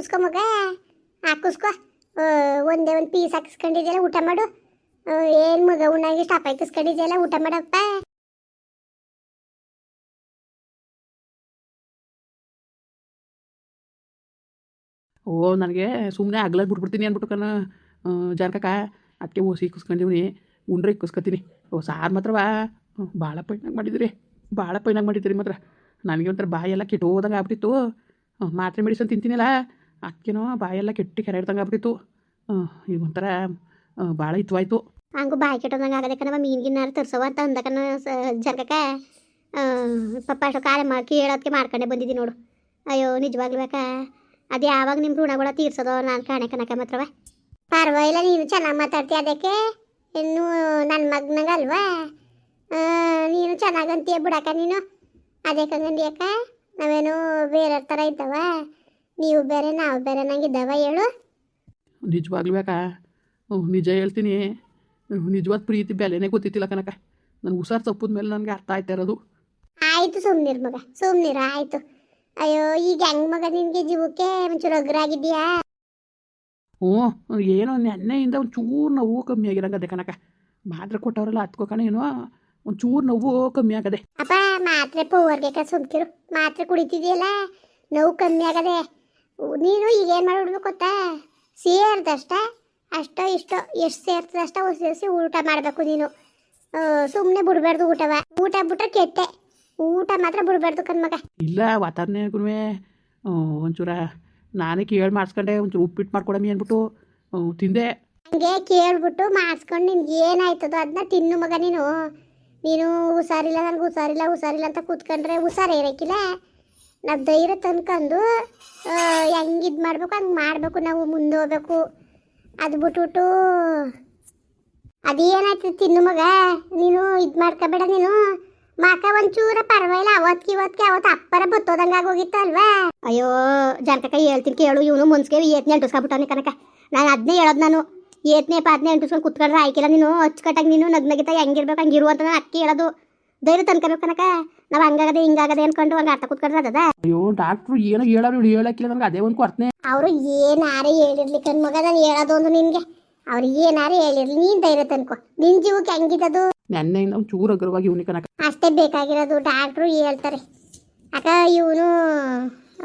ಹಾಕಿಸ್ಕೊ ಮಗ? ಹಾಕಿಸ್ಕೊ ಒಂದೇ ಒಂದು ಪೀಸ್ ಹಾಕಿಸ್ಕೊಂಡಿದ್ಯಲ್ಲ, ಊಟ ಮಾಡು. ಏನು ಮಗ, ಉಣ್ಣಾಗಿ ಸ್ಟಾಪ್ ಹಾಕಿಸ್ಕೊಂಡಿದ್ಯಲ್ಲ, ಊಟ ಮಾಡಪ್ಪ? ಓ, ನನಗೆ ಸುಮ್ಮನೆ ಅಗ್ಲಾಗ ಬಿಟ್ಬಿಡ್ತೀನಿ ಅಂದ್ಬಿಟ್ಟು ಕಣ. ಜಾನಕಕ್ಕ ಅದಕ್ಕೆ ಓಸಿ ಇಕ್ಕಿಸ್ಕೊಂಡಿವ್ನಿ ಉಂಡ್ರೆ ಇಕ್ಕಿಸ್ಕೊತೀನಿ ಓ, ಸಾರು ಮಾತ್ರವಾ ಭಾಳ ಪೈನಾಗ ಮಾಡಿದಿರಿ. ಭಾಳ ಪೈನಾಗ ಮಾಡಿದಿರಿ ಮಾತ್ರ. ನನಗೆ ಒಂಥರ ಬಾಯೆಲ್ಲ ಕೆಟ್ಟು ಹೋದಂಗೆ ಆಗ್ಬಿಟ್ಟಿತ್ತು. ಮಾತ್ರೆ ಮೆಡಿಸನ್ ತಿಂತೀನಲ್ಲ? ಅದಕ್ಕೇನೋ ಬಾಯೆಲ್ಲ ಕೆಟ್ಟಿ ಕೆರೆ ಆಗ್ಬಿಟ್ಟಿತ್ತು. ಈಗ ಒಂಥರ ಭಾಳ ಇತ್ವಾಯ್ತು ಹಂಗೂ ಬಾಯಿ ಕೆಟ್ಟೋದಂಗೆ ಆಗದಕ್ಕೆ ಮೀನು ಮೀನ್ಗಿನ್ನಾರು ತರ್ಸವ ಅಂತ ಅಂದಕನ ಜರ್ಗಕ್ಕೆ. ಪಪ್ಪ ಅಷ್ಟು ಕಾಲ ಮಾಡಿ ಕೇಳೋದಕ್ಕೆ ಮಾಡ್ಕೊಂಡೆ ಬಂದಿದ್ದೀನಿ ನೋಡು. ಅಯ್ಯೋ, ನಿಜವಾಗ್ಲೂ ಬೇಕಾ ಅದು ಯಾವಾಗ ನಿಮ್ಮ ಋಣಗಳ ತೀರ್ಸೋದೋ ನಾನು ಕಾಣೆ ಕನಕ ಪರವಾಗಿಲ್ಲ, ನೀನು ಚೆನ್ನಾಗಿ ಮಾತಾಡ್ತೀಯ ಅದಕ್ಕೆ? ಇನ್ನು ನನ್ನ ಮಗನಾಗಲ್ವಾ ನೀನು ಚೆನ್ನಾಗಂತೀಯ ಬಿಡಕ್ಕ ನೀನು? ಅದೇ ಕಂಗಂದಿಯಕ್ಕ ನಾವೇನು ಬೇರೆ ಥರ ಇದ್ದವ? ನೀವು ಬೇರೆ ನಾವು ಬೇರೆ ನಂಗಿದ್ದವ ಹೇಳು. ನಿಜವಾಗ್ಲೂ ಬೇಕಾ ಹ್ಞೂ ನಿಜ ಹೇಳ್ತೀನಿ. ನಿಜವಾದ ಪ್ರೀತಿ ಬೆಲೆನೇ ಗೊತ್ತಿತ್ತಿಲ್ಲ ಕನಕ ನನ್ನ ಹುಷಾರು ತಪ್ಪದ ಮೇಲೆ ನನಗೆ ಅರ್ಥ ಆಯ್ತಾ ಇರೋದು. ಆಯ್ತು ಸುಮ್ನಿರ್ ಮಗ ಸುಮ್ನಿರ ಆಯ್ತು. ಅಯ್ಯೋ ಈಗ ಹೆಂಗ್ ಮಗ ನಿನ್ಗೆ ಜೀವಕ್ಕೆ? ಒಂಚೂರು ಅಗ್ರಾಗಿದ್ಯಾ ಹ್ಞೂ ಏನೋ ನೆನ್ನೆಯಿಂದ ಒಂದು ಚೂರು ನೋವು ಕಮ್ಮಿ ಆಗಿರಂಗದೆ ಕನಕ ಮಾತ್ರೆ ಕೊಟ್ಟವರೆಲ್ಲ ಹತ್ಕೋಕಣ ಏನೋ ಒಂದು ಚೂರು ನೋವು ಕಮ್ಮಿ ಆಗದೆ. ಅಪ್ಪ ಮಾತ್ರೆ ಪೋವರ್ಗೆ ಸುಮ್ಕಿರು. ಮಾತ್ರೆ ಕುಡಿತಿದ್ಯಲ್ಲ? ನೋವು ಕಮ್ಮಿ ಆಗದೆ. ನೀನು ಈಗ ಏನು ಮಾಡ್ಬಿಡ್ಬೇಕು ಗೊತ್ತಾ? ಸೇರ್ದಷ್ಟೇ ಅಷ್ಟೋ ಇಷ್ಟೋ ಎಷ್ಟು ಸೇರ್ತದಷ್ಟ ಸೇರಿಸಿ ಊಟ ಮಾಡಬೇಕು ನೀನು. ಸುಮ್ಮನೆ ಬಿಡಬಾರ್ದು ಊಟವ. ಊಟ ಬಿಟ್ರೆ ಕೆಟ್ಟೆ. ಊಟ ಮಾತ್ರ ಬಿಡಬಾರ್ದು ಕಣ್ಮಗ ಇಲ್ಲ ವಾತಾವರಣಗೂ ಒಂಚೂರ ನಾನೇ ಕೇಳಿ ಮಾಡಿಸ್ಕೊಂಡೆ ಒಂಚೂರು ಉಪ್ಪಿಟ್ಟು ಮಾಡ್ಕೊಡಮಿ ಅಂದ್ಬಿಟ್ಟು ತಿಂದೆ. ಹಂಗೆ ಕೇಳ್ಬಿಟ್ಟು ಮಾಡಿಸ್ಕೊಂಡು ನಿನ್ಗೆ ಏನಾಯ್ತದೋ ಅದನ್ನ ತಿನ್ನು ಮಗ ನೀನು. ನೀನು ಹುಷಾರಿಲ್ಲ ನನಗೆ ಹುಷಾರಿಲ್ಲ ಹುಷಾರಿಲ್ಲ ಅಂತ ಕೂತ್ಕೊಂಡ್ರೆ ಹುಷಾರೇ ಇರೋಕ್ಕಿಲ್ಲ ನಾವು ಧೈರ್ಯ ತಂದ್ಕೊಂಡು ಹೆಂಗೆ ಇದು ಮಾಡಬೇಕು, ಹಂಗೆ ಮಾಡಬೇಕು ನಾವು ಮುಂದೆ ಹೋಗ್ಬೇಕು. ಅದು ಬಿಟ್ಬಿಟ್ಟು ಅದೇನಾಯ್ತು ತಿನ್ನು ಮಗ? ನೀನು ಇದು ಮಾಡ್ಕೋಬೇಡ ನೀನು. ಮಾಕ ಒಂಚೂರ ಪರವಾಗಿಲ್ಲ ಅವತ್ಗೆ ಇವತ್ಗೆ ಅವತ್ತು ಅಪ್ಪರ ಬತ್ತೋದಂಗೆ ಆಗೋಗಿತ್ತು ಅಲ್ವಾ? ಅಯ್ಯೋ, ಜನಕಕ್ಕ ಹೇಳ್ತೀನಿ ಕೇಳು, ಇವನು ಮುನ್ಸ್ಗೆ ಏತ್ನೆ ಅಂಟಿಸ್ಕೊಬಿಟ್ಟವನೆ ಕನಕ ನಾನು ಅದನ್ನೇ ಹೇಳೋದು ನಾನು. ಏತ್ನೇ ಪಾತ್ನೆ ಅಂಟಿಸ್ಕೊಂಡು ಕುತ್ಕೊಂಡ್ರೆ ಆಯ್ಕಿಲ್ಲ ನೀನು. ಅಚ್ಚುಕಟ್ಟಾಗಿ ನೀನು ನಗ್ನಗಿತ ಹೆಂಗಿರ್ಬೇಕು ಹಂಗಿರು ಅಂತ ನಾನು ಅಕ್ಕಿ ಹೇಳೋದು. ಧೈರ್ಯ ತಂದ್ಕೊಬೇಕು ಕನಕ ನಾವು ಹಂಗಾಗದೆ ಹಿಂಗಾಗದೆ ಅನ್ಕೊಂಡು ಹಂಗ ಅರ್ಥ ಕುತ್ಕೊಂಡ್ರೆ ಅದದ ಅಯ್ಯೋ ಡಾಕ್ಟ್ರು ಏನೋ ಹೇಳೋರು ಇವ್ರು ಹೇಳಕ್ಕಿಲ್ಲ ನನಗೆ ಅದೇ ಒಂದು ಕೊರ್ತನೆ ಅವರು ಏನಾರೇ ಹೇಳಿರ್ಲಿ ಕಣ್ಮಗ ನಾನು ಹೇಳೋದು ಒಂದು ನಿನಗೆ. ಅವ್ರು ಏನಾರೇ ಹೇಳಿರ್ಲಿ ನೀನ್ ಧೈರ್ಯ ತನ್ಕೋ. ನಿನ್ ಜೀವಕ್ಕೆ ಹೆಂಗಿದದು? ನೆನ್ನೆಯಿಂದ ಒಂದು ಚೂರು ಅಗ್ರವಾಗಿ ಇವ್ನಿ ಕನಕ ಅಷ್ಟೇ ಬೇಕಾಗಿರೋದು ಡಾಕ್ಟ್ರು ಹೇಳ್ತಾರೆ. ಅಕ್ಕ ಇವನು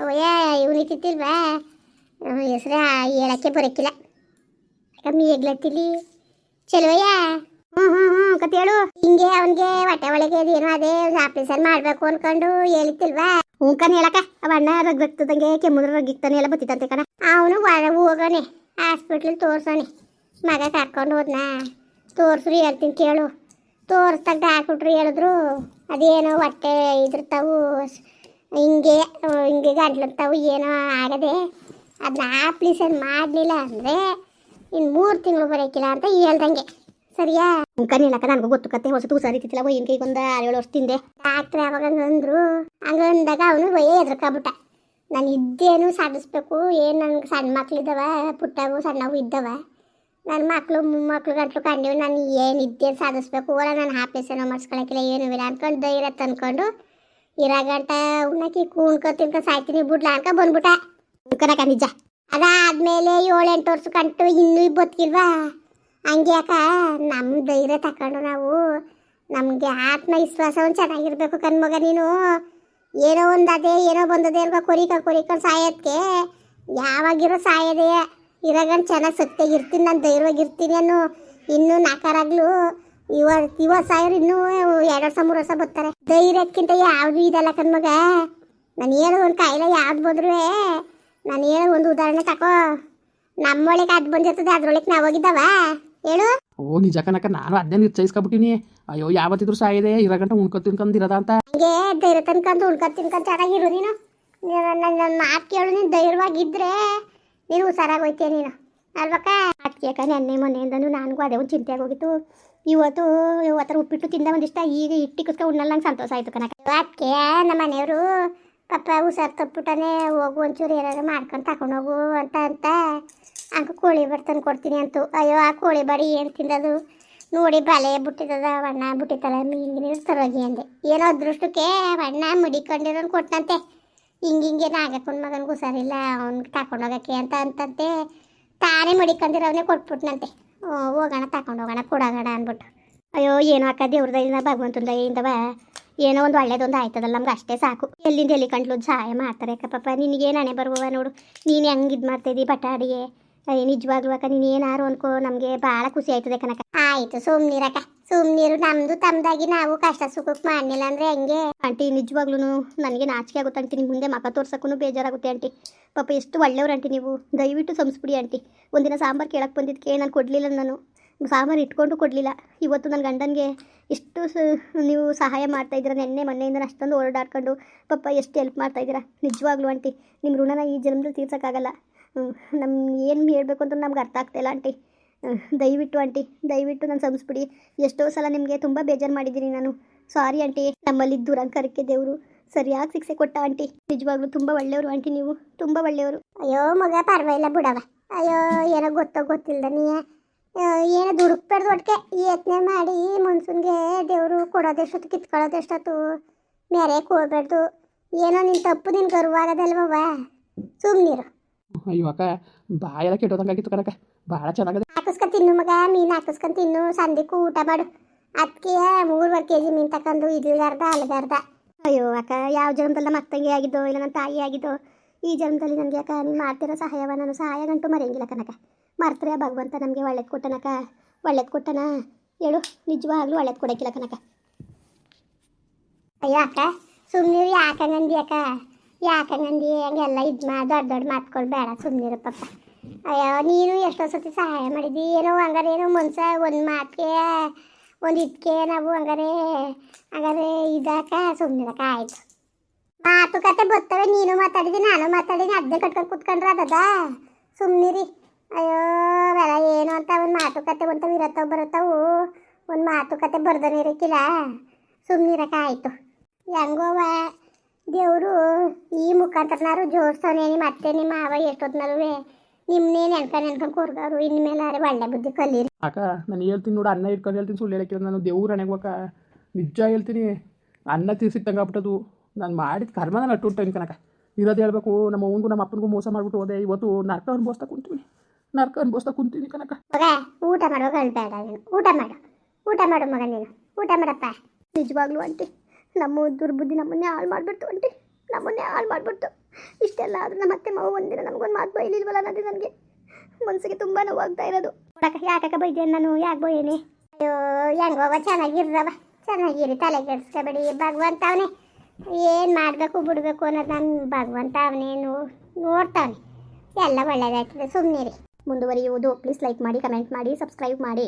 ಅವಯ್ಯ ಇವನು ತಿತ್ತಿಲ್ವಾ ಹೆಸ್ರ ಹೇಳಕ್ಕೆ ಬರೋಕ್ಕಿಲ್ಲ ಕಮ್ಮಿ ಹೇಗ್ಲತ್ತಿಲಿ ಚಲೋಯ್ಯ ಹ್ಞೂ ಹ್ಞೂ ಕತೆ ಹೇಳು. ಹಿಂಗೆ ಅವನಿಗೆ ಹೊಟ್ಟೆ ಒಳಗೆ ಅದೇನೋ ಅದೇ ಆಪರೇಷನ್ ಮಾಡ್ಬೇಕು ಅನ್ಕೊಂಡು ಹೇಳಿತ್ತಿಲ್ವಾ ಹ್ಞೂ ಹೇಳಕ ಅವ ಅಣ್ಣ ರಗ್ ರಕ್ತದಂಗೆ ಕೆಮ್ಮುದ್ರ ರಗ್ಗಿಕ್ತಾನೆ ಎಲ್ಲ ಬತ್ತಿತ್ತಂತೆ ಕಣ. ಅವನು ಹೋಗೋನೆ ಹಾಸ್ಪಿಟ್ಲ್ ತೋರ್ಸೋನೆ ಮಗ ಕರ್ಕೊಂಡು ಹೋದ್ನಾ? ತೋರ್ಸ್ರಿ ಹೇಳ್ತೀನಿ ಕೇಳು. ತೋರ್ಸ್ದಾಗ ಡಾಕ್ಟ್ರು ಹೇಳಿದ್ರು, ಅದೇನೋ ಹೊಟ್ಟೆ ಇದ್ರತಾವು ಹಿಂಗೆ ಹಿಂಗೆ ಗಂಟ್ಲಂತಾವು ಏನೋ ಆಗದೆ. ಅದನ್ನ ಆಪ್ರೇಷನ್ ಮಾಡಲಿಲ್ಲ ಅಂದರೆ ಇನ್ನು ಮೂರು ತಿಂಗಳು ಬರೋಕ್ಕಿಲ್ಲ ಅಂತ ಹೇಳ್ದಂಗೆ. ಸರಿಯಾ? ಕಣ್ಣಿಲ್ಲಕ್ಕ ನನಗೂ ಗೊತ್ತು ಕತ್ತೆ ಹೊಸ ಹುಷಾರಿತ್ತಿಲ್ಲ ಒಯ್ಯನ್ ಕೈಗೊಂದು ಆರು ಏಳು ವರ್ಷ ತಿಂದೆ ಡಾಕ್ಟ್ರ್ ಯಾವಾಗ ಅಂದ್ರು ಹಂಗಂದಾಗ ಅವನು ಒಯ್ಯ ಎದ್ರಕಾಬಿಟ್ಟ ನಾನು ಇದ್ದೇನು ಸಾಧಿಸ್ಬೇಕು. ಏನು ನನಗೆ ಸಣ್ಣ ಮಕ್ಳಿದ್ದಾವ ಪುಟ್ಟವು ಸಣ್ಣವು ಇದ್ದವ. ನನ್ನ ಮಕ್ಕಳು ಮೊಮ್ಮಕ್ಳು ಗಂಟ್ಲು ಕಂಡಿವಿ ನಾನು ಏನು ಇದ್ದೇನು ಸಾಧಿಸ್ಬೇಕು. ಓಲ ನಾನು ಏನೋ ಮಾಡಿಸ್ಕೊಳಕ್ಕಿಲ್ಲ, ಏನು ಇಲ್ಲ ಅನ್ಕೊಂಡು ಧೈರ್ಯ ತಂದ್ಕೊಂಡು ಇರ ಗಂಟ ಉಣ್ಣಕ್ಕೆ ಕೂಣ್ಕೊ ತಿನ್ಕೊ ಸಾಯ್ತೀನಿ, ಬಿಡ್ಲ ಅನ್ಕ ಬಂದ್ಬಿಟ್ಟ. ನಿಜ. ಅದಾದ್ಮೇಲೆ ಏಳೆಂಟು ವರ್ಷ ಕಂಟು ಇನ್ನೂ ಬದುಕಿಲ್ವಾ ಹಂಗೆ ಯಾಕ? ನಮ್ಮ ಧೈರ್ಯ ತಕೊಂಡು ನಾವು ನಮಗೆ ಆತ್ಮವಿಶ್ವಾಸ ಒಂದು ಚೆನ್ನಾಗಿರ್ಬೇಕು ಕಣ್ಮಗ ನೀನು. ಏನೋ ಒಂದು ಏನೋ ಬಂದದೆ ಅಲ್ವಾ ಕೊರಿಕ ಕೊರಿಕೊಂಡು ಸಾಯೋದಕ್ಕೆ ಯಾವಾಗಿರೋ ಸಾಯೋದೇ. ಇರಾಗಂಡು ಚೆನ್ನಾಗಿ ಸತ್ಯಾಗಿರ್ತೀನಿ ನಾನು ಧೈರ್ಯವಾಗಿರ್ತೀನಿ ಅನ್ನೋ ಇನ್ನೂ ನಾಕಾರಾಗ್ಲು ಇವ ಇವ ಸಾವಿರ ಇನ್ನೂ ಎರಡು ವರ್ಷ, ಮೂರು ವರ್ಷ ಬರ್ತಾರೆ ಧೈರ್ಯಕ್ಕಿಂತ ಯಾವುದು ಇದಲ್ಲ ಕಣ್ಮಗ ನಾನು ಒಂದು ಕಾಯಿಲೆ ಯಾವ್ದು ಬಂದ್ರೂ ನಾನು ಹೇಳೋ ಒಂದು ಉದಾಹರಣೆ ತಕೋ. ನಮ್ಮೊಳಗೆ ಅದು ಬಂದಿರ್ತದೆ, ಅದ್ರೊಳಗೆ ನಾವು ಹೋಗಿದ್ದಾವ? ಹೇಳು. ಓ ನಿಜ ಕನಕ ನಾನು ಅದನ್ನೇ ನಿರ್ಚಯಿಸ್ಕೊಬಿಟ್ಟಿನಿ ಅಯ್ಯೋ ಯಾವತ್ತಿದ್ರು ಸಾಯಿದೆ ಇರೋ ಗಂಟೆ ಉಣ್ಕೊ ತಿನ್ಕೊಂಡಿರೋದ ಅಂತ. ಹಂಗೆ ಧೈರ್ಯ ತನ್ಕೊಂಡು ಉಳ್ಕೊಂಡು ತಿನ್ಕೊಂಡು ಚೆನ್ನಾಗಿರು ನೀನು. ನನ್ನ ಮಾತು ಕೇಳು ನೀನು ಧೈರ್ಯವಾಗಿದ್ದರೆ ನೀನು ಹುಷಾರಾಗಿ ಹೋಯ್ತೀಯ ನೀನು. ಅಲ್ವಕ್ಕ? ಅದಕ್ಕೆ ಯಾಕೆ ನೆನ್ನೆ ಮೊನ್ನೆಯಿಂದನೂ ನನಗೂ ಅದೇ ಒಂದು ಚಿಂತೆ ಆಗೋಗಿತ್ತು ಇವತ್ತು ಇವತ್ತರ ಉಪ್ಪಿಟ್ಟು ತಿಂದ ಒಂದಿಷ್ಟ ಈಗ ಇಟ್ಟಿಕ್ಕಿಸ್ಕ ಉಣ್ಣಲ್ಲ ನಂಗೆ ಸಂತೋಷ ಆಯಿತು ಕನಕ ಅದಕ್ಕೆ ನಮ್ಮ ಮನೆಯವರು ಪಾಪ ಹುಷಾರು ತಪ್ಪಿಬಿಟ್ಟನೆ ಹೋಗು ಒಂಚೂರು ಏನಾದ್ರು ಮಾಡ್ಕೊಂಡು ತಗೊಂಡೋಗು ಹೋಗು ಅಂತ ಅಂತ. ಹಂಗೆ ಕೋಳಿ ಬರ್ತಾನೆ ಕೊಡ್ತೀನಿ ಅಂತು. ಅಯ್ಯೋ, ಆ ಕೋಳಿ ಬರೀ ಏನು ತಿಂದದು? ನೋಡಿ ಬಲೆ ಬಿಟ್ಟಿದ್ದದ ಬಣ್ಣ ಬಿಟ್ಟಿತ್ತಲ್ಲ ಹಿಂಗೆ ತರೋಗಿ ಅಂದೆ. ಏನೋ ಅದೃಷ್ಟಕ್ಕೆ ಬಣ್ಣ ಮಡಿಕೊಂಡಿರೋನು ಕೊಟ್ಟನಂತೆ ಹಿಂಗೆ ಹಿಂಗೆ ನಾಗಕ್ಕನ ಮಗನಿಗೆ ಹುಷಾರಿಲ್ಲ ಅವ್ನಿಗೆ ತಗೊಂಡೋಗಕ್ಕೆ ಅಂತ ಅಂತಂತೆ. ತಾನೇ ಮಡಿಕೊಂಡಿರೋವನೇ ಕೊಟ್ಬಿಟ್ನಂತೆ. ಹೋಗೋಣ ತಗೊಂಡು ಹೋಗೋಣ ಕೊಡೋಣ ಅಂದ್ಬಿಟ್ಟು. ಅಯ್ಯೋ, ಏನೋ ಅಕ್ಕ ದೇವ್ರದಿಂದ ಭಗವಂತಂದ ದಯಿಂದ ಏನೋ ಒಂದು ಒಳ್ಳೇದೊಂದು ಆಯ್ತದಲ್ಲ, ನಮ್ಗೆ ಅಷ್ಟೇ ಸಾಕು. ಎಲ್ಲಿಂದ ಎಲ್ಲಿ ಕಂಡ್ಲು ಸಹಾಯ ಮಾಡ್ತಾರೆ ಅಕ್ಕ ಪಾಪ. ನಿನಗೇನು ಬರುವವ ನೋಡು. ನೀನು ಹೆಂಗೆ ಇದು ಮಾಡ್ತಾಯಿದ್ದಿ ಬಟಾಡಿಗೆ ನಿಜವಾಗ್ಲೂ ಅಕ್ಕ ನೀನು ಏನಾರು ಅನ್ಕೋ ನಮಗೆ ಭಾಳ ಖುಷಿ ಆಯ್ತದೆ ಕನಕ ಆಯ್ತು ಸುಮ್ನಿರಕ್ಕ ಸುಮ್ನಿರು ನಮ್ದು ತಮ್ದಾಗಿ ನಾವು ಕಷ್ಟ ಸುಖಕ್ಕೆ ಮಾಡಲಿಲ್ಲ ಅಂದ್ರೆ ಹೆಂಗೆ? ಆಂಟಿ ನಿಜವಾಗ್ಲೂ ನನಗೆ ನಾಚಿಕೆ ಆಗುತ್ತೆ ಆಂಟಿ ನಿಮ್ಮ ಮುಂದೆ ಮಕ ತೋರ್ಸಕ್ಕೂ ಬೇಜಾರಾಗುತ್ತೆ ಆಂಟಿ. ಪಾಪ ಎಷ್ಟು ಒಳ್ಳೆಯವ್ರು ಆಂಟಿ ನೀವು. ದಯವಿಟ್ಟು ಸಂಸ್ಬಿಡಿ ಆಂಟಿ. ಒಂದಿನ ಸಾಂಬಾರು ಕೇಳಕ್ಕೆ ಬಂದಿದ್ದಕ್ಕೆ ನಾನು ಕೊಡಲಿಲ್ಲ ನಾನು. ಸಾಂಬಾರು ಇಟ್ಕೊಂಡು ಕೊಡಲಿಲ್ಲ. ಇವತ್ತು ನನ್ನ ಗಂಡನಿಗೆ ಇಷ್ಟು ನೀವು ಸಹಾಯ ಮಾಡ್ತಾ ಇದ್ದೀರಾ? ನೆನ್ನೆ ಮೊನ್ನೆಯಿಂದ ಅಷ್ಟೊಂದು ಓಡಾಡ್ಕೊಂಡು. ಪಾಪ ಎಷ್ಟು ಹೆಲ್ಪ್ ಮಾಡ್ತಾ ಇದ್ದೀರಾ? ನಿಜವಾಗ್ಲೂ ಆಂಟಿ ನಿಮ್ಮ ಋಣನ ಈ ಜನ್ಮದಲ್ಲಿ ತೀರ್ಸೋಕ್ಕಾಗಲ್ಲ. ನಮ್ಮ ಏನು ಹೇಳಬೇಕು ಅಂತ ನಮ್ಗೆ ಅರ್ಥ ಆಗ್ತಾಯಿಲ್ಲ ಆಂಟಿ. ದಯವಿಟ್ಟು ಆಂಟಿ. ದಯವಿಟ್ಟು ನಾನು ಸಂಸ್ಬಿಡಿ ಎಷ್ಟೋ ಸಲ ನಿಮಗೆ ತುಂಬ ಬೇಜಾರು ಮಾಡಿದ್ದೀನಿ ನಾನು. Sorry aunty. ನಮ್ಮಲ್ಲಿ ದುರಂಕಾರಕ್ಕೆ ದೇವರು ಸರಿಯಾಗಿ ಶಿಕ್ಷೆ ಕೊಟ್ಟ, ಆಂಟಿ. ನಿಜವಾಗ್ಲೂ ತುಂಬ ಒಳ್ಳೆಯವರು, ಆಂಟಿ ನೀವು. ತುಂಬ ಒಳ್ಳೆಯವರು. ಅಯ್ಯೋ, ಮಗ, ಪರವಾಗಿಲ್ಲ ಬಿಡವ ಅಯ್ಯೋ, ಏನೋ ಗೊತ್ತೋ ಗೊತ್ತಿಲ್ಲದ ನೀ ಏನೋ ದುಡುಕ್ಬಾರ್ದು ಒಟ್ಟಿಗೆ ಯತ್ನೆ ಮಾಡಿ ಮನ್ಸುನ್ಗೆ ದೇವರು ಕೊಡೋದೆಷ್ಟೊತ್ತು, ಕಿತ್ಕೊಳ್ಳೋದೆಷ್ಟೊತ್ತು ಮೇರೆಗೆ ಹೋಗ್ಬಾರ್ದು ಏನೋ ನಿನ್ನ ತಪ್ಪು ನಿನ್ ಗರ್ವಾಗದಲ್ವವ ಸುಮ್ಮನಿರು ಅಯ್ಯೋ ಅಕ್ಕ ಬಾಯೆಲ್ಲ ಕೆಟ್ಟೋದಂಗಾಗಿತ್ತು ಕನಕ ಭಾಳ ಚೆನ್ನಾಗಿದೆ. ಹಾಕಿಸ್ಕೊಂಡು ತಿನ್ನು ಮಗ, ಮೀನು ಹಾಕಸ್ಕೊಂಡ್ ತಿನ್ನು ಸಂಧಿಕ್ಕೂ ಊಟ ಮಾಡು. ಅದಕ್ಕೆ ಮೂರುವರೆ ಕೆ ಜಿ ಮೀನು ತಗೊಂಡು ಅರ್ಧ ಅರ್ಧ. ಅಯ್ಯೋ ಅಕ್ಕ, ಯಾವ ಜನ್ಮದಲ್ಲಿ ನಮ್ಮ ಅತ್ತಂಗೆ ಆಗಿದ್ದೋ, ಇಲ್ಲ ನನ್ನ ತಾಯಿ ಆಗಿದ್ದೋ, ಈ ಜನ್ಮದಲ್ಲಿ ನನಗೆ ಅಕ್ಕ ನೀನು ಮಾಡ್ತಿರೋ ಸಹಾಯವ, ನಾನು ಸಹಾಯ ಗಂಟು ಮರೆಯಂಗಿಲ್ಲ ಕನಕ ಮರ್ತರೆ ಭಗವಂತ ನಮಗೆ ಒಳ್ಳೇದು ಕೊಟ್ಟನಕ ಒಳ್ಳೇದು ಕೊಟ್ಟನ? ಹೇಳು, ನಿಜವಾಗ್ಲೂ ಒಳ್ಳೇದು ಕೊಡೋಕ್ಕಿಲ್ಲ ಕನಕ ಅಯ್ಯೋ ಅಕ್ಕ ಸುಮ್ಮನೆ ಯಾಕಂಗಂದಿ ಅಕ್ಕ? ಯಾಕಂಗಂದಿ ಹಂಗೆಲ್ಲ ಇದು ಮಾ, ದೊಡ್ಡ ದೊಡ್ಡ ಮಾತ್ಗಳು ಬೇಡ ಸುಮ್ಮನಿರು ಪಾಪ. ಅಯ್ಯೋ, ನೀನು ಎಷ್ಟೋ ಸತಿ ಸಹಾಯ ಮಾಡಿದ್ದಿ ಏನೋ ಹಂಗಾರೆ, ಏನೋ ಮನ್ಸ ಒಂದು ಮಾತಿಗೆ, ಒಂದು ಇದಕ್ಕೆ ನಾವು ಹಂಗಾರೆ ಹಂಗಾರೆ ಇದಾಕ ಸುಮ್ಮನಿರಕ ಆಯ್ತು. ಮಾತುಕತೆ ಬರ್ತವೆ, ನೀನು ಮಾತಾಡಿದಿ, ನಾನು ಮಾತಾಡಿನಿ ಅದೆ ಕಟ್ಕೊಂಡು ಕುತ್ಕೊಂಡ್ರೆ ಅದದ? ಸುಮ್ಮನಿರಿ ಅಯ್ಯೋ ಬೇಡ ಏನು ಅಂತ ಒಂದು ಮಾತುಕತೆ ಬಂತವು, ಇರತ್ತವು, ಬರುತ್ತವು. ಒಂದು ಮಾತುಕತೆ ಬರ್ದನೇ ಇರಕ್ಕಿಲ್ಲ ಸುಮ್ಮನಿರಕ ಆಯಿತು. ಹೆಂಗೋವ ದೇವರು ಈ ಮುಖಾಂತರನಾರು ಜೋಡಿಸ್ತಾನೆ ನಿಮ್ಮ ಅತ್ತೆ ನಿಮ್ಮ ಮಾವ ಎಷ್ಟೊತ್ತಿನಲ್ವೇ ನಿಮ್ಮನ್ನೇ ನೆನ್ಕೊಂಡು ನೆನ್ಕೊಂಡು ಕೊರ್ಗಾರು ಇನ್ಮೇಲೆ ಒಳ್ಳೆ ಬುದ್ಧಿ ಕಲೀರಿ. ಅಕ್ಕ ನಾನು ಹೇಳ್ತೀನಿ ನೋಡು ಅನ್ನ ಇಟ್ಕೊಂಡು ಹೇಳ್ತೀನಿ ಸುಳ್ಳು ಹೇಳಕ್ಕೆ ನಾನು ದೇವ್ರ ಹಣೆಗೋಕ ನಿಜ ಹೇಳ್ತೀನಿ ಅನ್ನ ತೀರ್ಸಿಟ್ಟಂಗೆ ಆಗ್ಬಿಟ್ಟದು. ನಾನು ಮಾಡಿದ ಕರ್ಮ ನಾನು ಅಟ್ಟು ಟೈಮ್ ಕನಕ ಇರೋದು ಹೇಳ್ಬೇಕು ನಮ್ಮ ಅವನಿಗೂ ನಮ್ಮ ಅಪ್ಪನಿಗೂ ಮೋಸ ಮಾಡ್ಬಿಟ್ಟು ಹೋದೆ. ಇವತ್ತು ನರ್ಕ ಅನ್ಬೋಸ್ತಾ ಕುಂತೀನಿ. ನರ್ಕ ಅನ್ಬೋಸ್ತಾ ಕುಂತೀನಿ ಕನಕ ಮಗ ಊಟ ಮಾಡುವಾಗ ನೀನು. ಊಟ ಮಾಡು. ಊಟ ಮಾಡು ಮಗ ನೀನು. ಊಟ ಮಾಡಪ್ಪ. ನಿಜವಾಗ್ಲೂ ಆಂಟಿ. ನಮ್ಮ ದುರ್ಬುದ್ಧಿ ನಮ್ಮನ್ನೇ ಹಾಳು ಮಾಡಿಬಿಡ್ತು ಅಂಟಿ ನಮ್ಮನ್ನೇ ಹಾಳು ಮಾಡಿಬಿಡ್ತು. ಇಷ್ಟೆಲ್ಲ ಆದರೂ ನಮ್ಮ ಅತ್ತೆ ಮಾವು ಒಂದಿನ ನಮಗೊಂದು ಮಾತು ಬೈಲಿಲ್ವಲ್ಲ ಅನ್ನೋದು ನನಗೆ. ಮನಸ್ಸಿಗೆ ತುಂಬ ನೋವಾಗ್ತಾ ಇರೋದು. ನೋಡಕ್ಕ ಯಾಕಕ್ಕ ಬೈದೆ ನಾನು? ಯಾಕೆ ಬೈಯೇನೆ? ಅಯ್ಯೋ ಹೆಂಗೋವ ಚೆನ್ನಾಗಿರ್ರವ ಚೆನ್ನಾಗಿರಿ, ತಲೆ ಕೆಡಿಸ್ಕೋಬೇಡಿ. ಭಗವಂತ ಅವನೇ ಏನು ಮಾಡಬೇಕು, ಬಿಡಬೇಕು ಅನ್ನೋದು ನಾನು ಭಗವಂತ ಅವನೇ ನೋಡ್ತಾವನೆ. ಎಲ್ಲ ಒಳ್ಳೇದಾಗ್ತದೆ. ರೀ ಮುಂದುವರಿಯುವುದು. ಪ್ಲೀಸ್ ಲೈಕ್ ಮಾಡಿ, ಕಮೆಂಟ್ ಮಾಡಿ, ಸಬ್ಸ್ಕ್ರೈಬ್ ಮಾಡಿ.